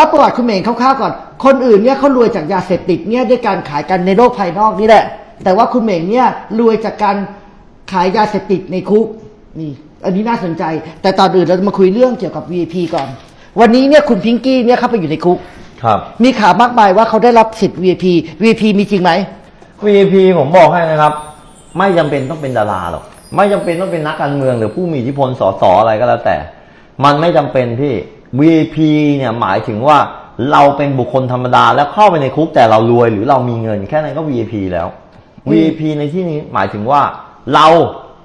เล่าประวัติคุณเหม่งคร่าวๆก่อน คนอื่นเนี่ยเขารวยจากยาเสพติดเนี่ยด้วยการขายกันในโลกภายนอกนี่แหละ แต่ว่าคุณเหม่งเนี่ยรวยจากการขายยาเสพติดในคุกนี่อันนี้น่าสนใจ แต่ตอนอื่นเราจะมาคุยเรื่องเกี่ยวกับ VIP ก่อน วันนี้เนี่ยคุณพิงกี้เนี่ยเข้าไปอยู่ในคุก ครับ มีข่าวมากมายว่าเขาได้รับสิทธิ์ VIP VIP มีจริงไหม VIP ผมบอกให้นะครับ ไม่จำเป็นต้องเป็นดาราหรอก ไม่จำเป็นต้องเป็นนักการเมืองหรือผู้มีอิทธิพลสสอะไรก็แล้วแต่ มันไม่จำเป็นพี่ VIP เนี่ยหมายถึงว่าเราเป็นบุคคลธรรมดาแล้วเข้าไปในคุกแต่เรารวยหรือเรามีเงินแค่นั้นก็ VIP แล้ว VIP ในที่นี้หมายถึงว่าเรา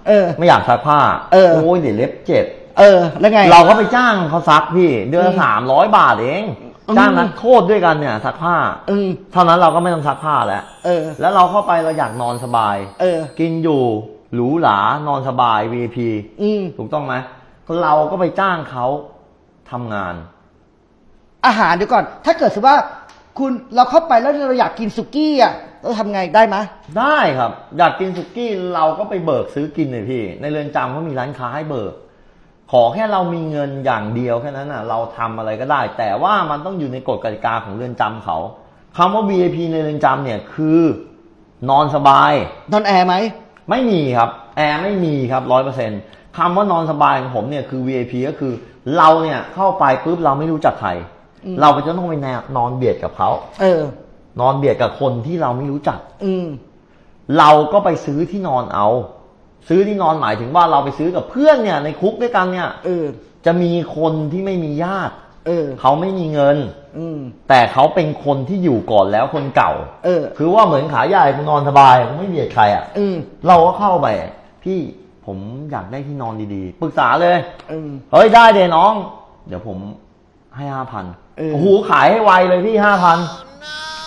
เออ ไม่อยากซักผ้าเออ โอ้ยเดี๋ยวเล็บเจ็บ เออ แล้วไง เราก็ไปจ้างเขาซักพี่ เดือนอืละมสามร้อยบาทเอง อืม จ้างนักโทษด้วยกันเนี่ยซักผ้าอืมเท่านั้นเราก็ไม่ต้องซักผ้าแล้ว เออ แล้วเราเข้าไปเราอยากนอนสบาย เออ กินอยู่หรูหรานอนสบาย VIP อืม ถูกต้องไหมเราก็ไปจ้างเขา ทำงาน อาหารเดี๋ยวก่อน ถ้าเกิดสมมติว่าคุณเราเข้าไปแล้วเราอยากกินสุกี้อะเราทำไงได้ไหมได้ครับ อยากกินสุกี้เราก็ไปเบิกซื้อกินเลยพี่ ในเรือนจำเขามีร้านค้าให้เบิก ขอแค่เรามีเงินอย่างเดียวแค่นั้นน่ะ เราทำอะไรก็ได้ แต่ว่ามันต้องอยู่ในกฎกติกาของเรือนจำเขาคำว่า VIP ในเรือนจำเนี่ยคือ นอนสบาย นอนแอร์ไหม ไม่มีครับ แอร์ไม่มีครับร้อยเปอร์เซ็น คำว่านอนสบายของผมเนี่ยคือ VIP ก็คือ เราเนี่ยเข้าไปปุ๊บเราไม่รู้จักใคร อืม เราไปจะต้องไปแนวนอนเบียดกับเขา เออ นอนเบียดกับคนที่เราไม่รู้จัก อืม เราก็ไปซื้อที่นอนเอา ซื้อที่นอนหมายถึงว่าเราไปซื้อกับเพื่อนเนี่ยในคุกด้วยกันเนี่ย เออ จะมีคนที่ไม่มีญาติ เออ เขาไม่มีเงิน อืม แต่เขาเป็นคนที่อยู่ก่อนแล้วคนเก่า เออ คือว่าเหมือนขาใหญ่นอนสบายไม่เบียดใครอะ อืม เราก็เข้าไป พี่ ผมอยากได้ที่นอนดีๆ ปรึกษาเลยอืมเฮ้ยได้เดน้อง เดี๋ยวผมให้ห้าพันเออ โอ้โหขายให้ไวเลยพี่ห้าพัน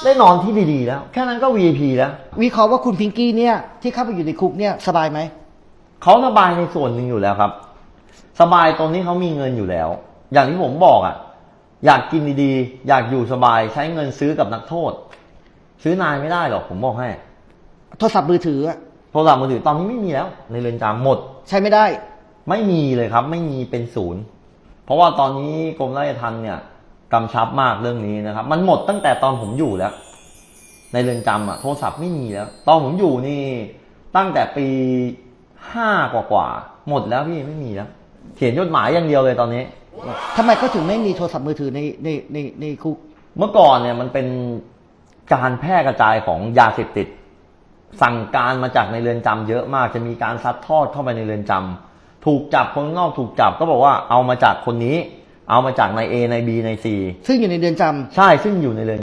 ได้นอนที่ดีๆแล้ว แค่นั้นก็ VIP แล้ว วิเคราะห์ว่าคุณพิงกี้เนี่ยที่เข้าไปอยู่ในคุกเนี่ยสบายไหม เขาสบายในส่วนหนึ่งอยู่แล้วครับ สบายตรงที่เขามีเงินอยู่แล้ว อย่างที่ผมบอกอะ อยากกินดีๆ อยากอยู่สบายใช้เงินซื้อกับนักโทษ ซื้อนายไม่ได้หรอกผมบอกให้ โทรศัพท์มือถืออะ โทรศัพท์มือถือตอนนี้ไม่มีแล้ว ในเรือนจำหมด ใช้ไม่ได้ ไม่มีเลยครับ ไม่มีเป็นศูนย์ เพราะว่าตอนนี้กรมราชทัณฑ์เนี่ยกำชับมากเรื่องนี้นะครับ มันหมดตั้งแต่ตอนผมอยู่แล้ว ในเรือนจำอะโทรศัพท์ไม่มีแล้ว ตอนผมอยู่นี่ตั้งแต่ปีห้ากว่าๆหมดแล้วพี่ไม่มีแล้ว เขียนจดหมายอย่างเดียวเลยตอนนี้ ทำไมเขาถึงไม่มีโทรศัพท์มือถือในในในในคุก เมื่อก่อนเนี่ยมันเป็นการแพร่กระจายของยาเสพติด สั่งการมาจากในเรือนจำเยอะมากจะมีการซัดทอดเข้าไปในเรือนจำถูกจับคนข้างนอกถูกจับก็บอกว่าเอามาจากคนนี้ เอามาจากนายเอนายบีนายซีซึ่งอยู่ในเดือนจำใช่ซึ่งอยู่ในเรือน